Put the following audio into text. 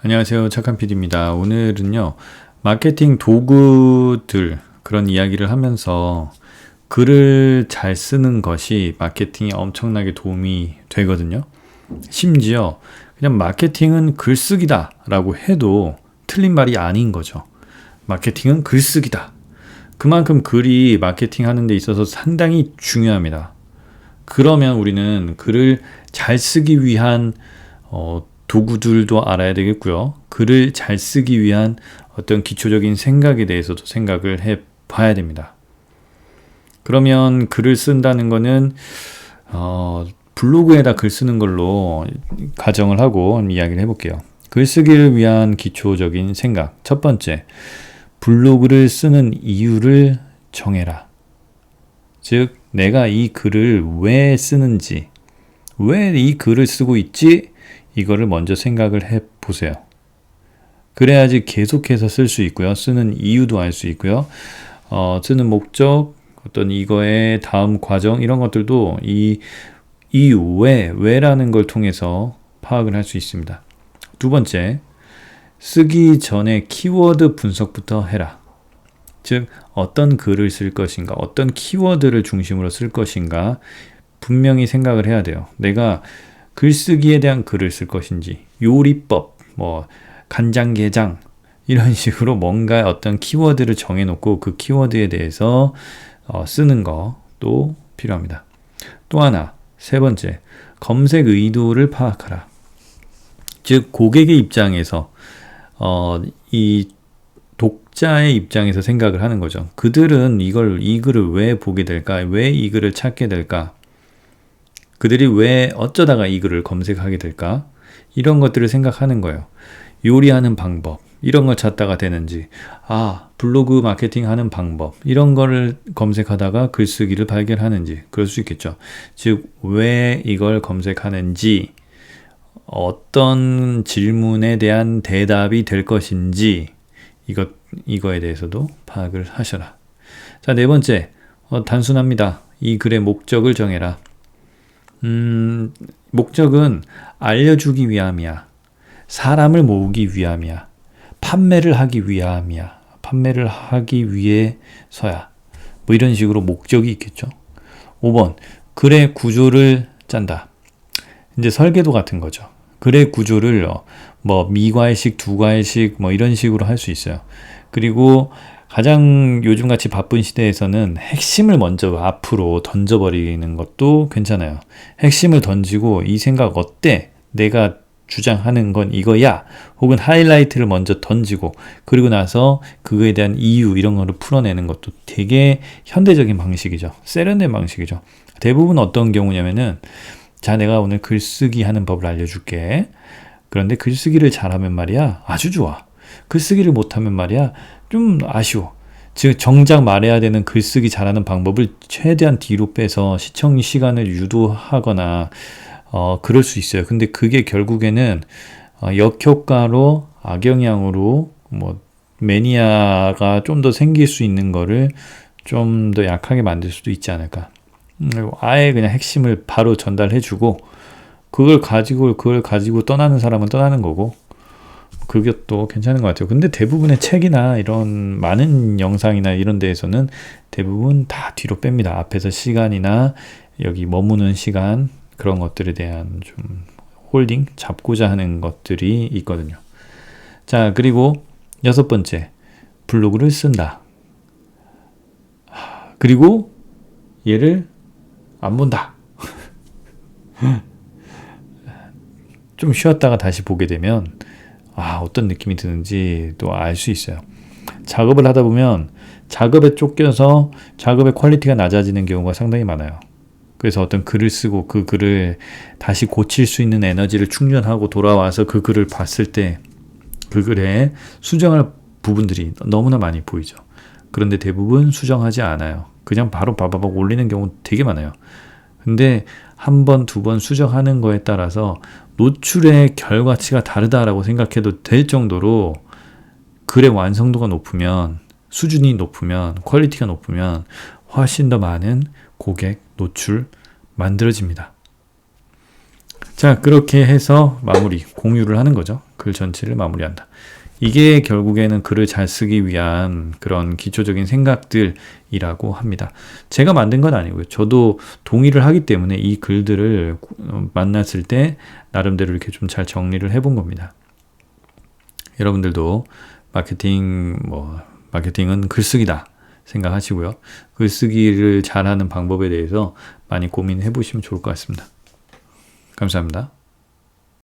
안녕하세요. 착한 PD입니다. 오늘은요, 마케팅 도구들, 그런 이야기를 하면서 글을 잘 쓰는 것이 마케팅에 엄청나게 도움이 되거든요. 심지어 그냥 마케팅은 글쓰기다 라고 해도 틀린 말이 아닌 거죠. 마케팅은 글쓰기다. 그만큼 글이 마케팅 하는 데 있어서 상당히 중요합니다. 그러면 우리는 글을 잘 쓰기 위한 어, 도구들도 알아야 되겠고요. 글을 잘 쓰기 위한 어떤 기초적인 생각에 대해서도 생각을 해 봐야 됩니다. 그러면 글을 쓴다는 거는 어, 블로그에다 글 쓰는 걸로 가정을 하고 이야기를 해볼게요. 글쓰기를 위한 기초적인 생각. 첫 번째, 블로그를 쓰는 이유를 정해라. 즉, 내가 이 글을 왜 쓰는지, 왜 이 글을 쓰고 있지? 이거를 먼저 생각을 해 보세요. 그래야지 계속해서 쓸 수 있고요. 쓰는 이유도 알 수 있고요. 어, 쓰는 목적, 어떤 이거의 다음 과정, 이런 것들도 이 이유, 왜, 왜라는 걸 통해서 파악을 할 수 있습니다. 두 번째, 쓰기 전에 키워드 분석부터 해라. 즉, 어떤 글을 쓸 것인가, 어떤 키워드를 중심으로 쓸 것인가, 분명히 생각을 해야 돼요. 내가 글쓰기에 대한 글을 쓸 것인지, 요리법, 뭐, 간장게장, 이런 식으로 뭔가 어떤 키워드를 정해놓고 그 키워드에 대해서 어, 쓰는 것도 필요합니다. 또 하나, 세 번째, 검색 의도를 파악하라. 즉, 고객의 입장에서, 어, 이 독자의 입장에서 생각을 하는 거죠. 그들은 이걸, 이 글을 왜 보게 될까? 왜 이 글을 찾게 될까? 그들이 왜 어쩌다가 이 글을 검색하게 될까? 이런 것들을 생각하는 거예요. 요리하는 방법, 이런 걸 찾다가 되는지, 아, 블로그 마케팅 하는 방법, 이런 거를 검색하다가 글쓰기를 발견하는지, 그럴 수 있겠죠. 즉, 왜 이걸 검색하는지, 어떤 질문에 대한 대답이 될 것인지, 이것, 이거에 대해서도 파악을 하셔라. 자, 네 번째, 어, 단순합니다. 이 글의 목적을 정해라. 음, 목적은 알려주기 위함이야. 사람을 모으기 위함이야. 판매를 하기 위함이야. 판매를 하기 위해서야. 뭐 이런 식으로 목적이 있겠죠. 5번. 글의 구조를 짠다. 이제 설계도 같은 거죠. 글의 구조를 어, 뭐 미과일식, 두과일식 뭐 이런 식으로 할 수 있어요. 그리고 가장 요즘같이 바쁜 시대에서는 핵심을 먼저 앞으로 던져버리는 것도 괜찮아요. 핵심을 던지고 이 생각 어때? 내가 주장하는 건 이거야. 혹은 하이라이트를 먼저 던지고 그리고 나서 그거에 대한 이유 이런 거를 풀어내는 것도 되게 현대적인 방식이죠. 세련된 방식이죠. 대부분 어떤 경우냐면은 자 내가 오늘 글쓰기 하는 법을 알려줄게. 그런데 글쓰기를 잘하면 말이야 아주 좋아. 글쓰기를 못하면 말이야 좀 아쉬워. 즉 정작 말해야 되는 글쓰기 잘하는 방법을 최대한 뒤로 빼서 시청 시간을 유도하거나 어 그럴 수 있어요. 근데 그게 결국에는 어, 역효과로 악영향으로 뭐 매니아가 좀 더 생길 수 있는 거를 좀 더 약하게 만들 수도 있지 않을까. 음, 아예 그냥 핵심을 바로 전달해주고 그걸 가지고 그걸 가지고 떠나는 사람은 떠나는 거고 그것도 괜찮은 것 같아요. 근데 대부분의 책이나 이런 많은 영상이나 이런 데에서는 대부분 다 뒤로 뺍니다. 앞에서 시간이나 여기 머무는 시간 그런 것들에 대한 좀 홀딩 잡고자 하는 것들이 있거든요. 자, 그리고 여섯 번째 블로그를 쓴다. 그리고 얘를 안 본다. 좀 쉬었다가 다시 보게 되면 아, 어떤 느낌이 드는지 또 알 수 있어요. 작업을 하다 보면 작업에 쫓겨서 작업의 퀄리티가 낮아지는 경우가 상당히 많아요. 그래서 어떤 글을 쓰고 그 글을 다시 고칠 수 있는 에너지를 충전하고 돌아와서 그 글을 봤을 때 그 글에 수정할 부분들이 너무나 많이 보이죠. 그런데 대부분 수정하지 않아요. 그냥 바로 바바박 올리는 경우 되게 많아요. 근데 한 번, 두 번 수정하는 거에 따라서 노출의 결과치가 다르다라고 생각해도 될 정도로 글의 완성도가 높으면 수준이 높으면 퀄리티가 높으면 훨씬 더 많은 고객 노출 만들어집니다. 자, 그렇게 해서 마무리 공유를 하는 거죠. 글 전체를 마무리한다. 이게 결국에는 글을 잘 쓰기 위한 그런 기초적인 생각들이라고 합니다. 제가 만든 건 아니고요. 저도 동의를 하기 때문에 이 글들을 만났을 때 나름대로 이렇게 좀 잘 정리를 해본 겁니다. 여러분들도 마케팅 뭐 마케팅은 글쓰기다 생각하시고요. 글쓰기를 잘하는 방법에 대해서 많이 고민해 보시면 좋을 것 같습니다. 감사합니다.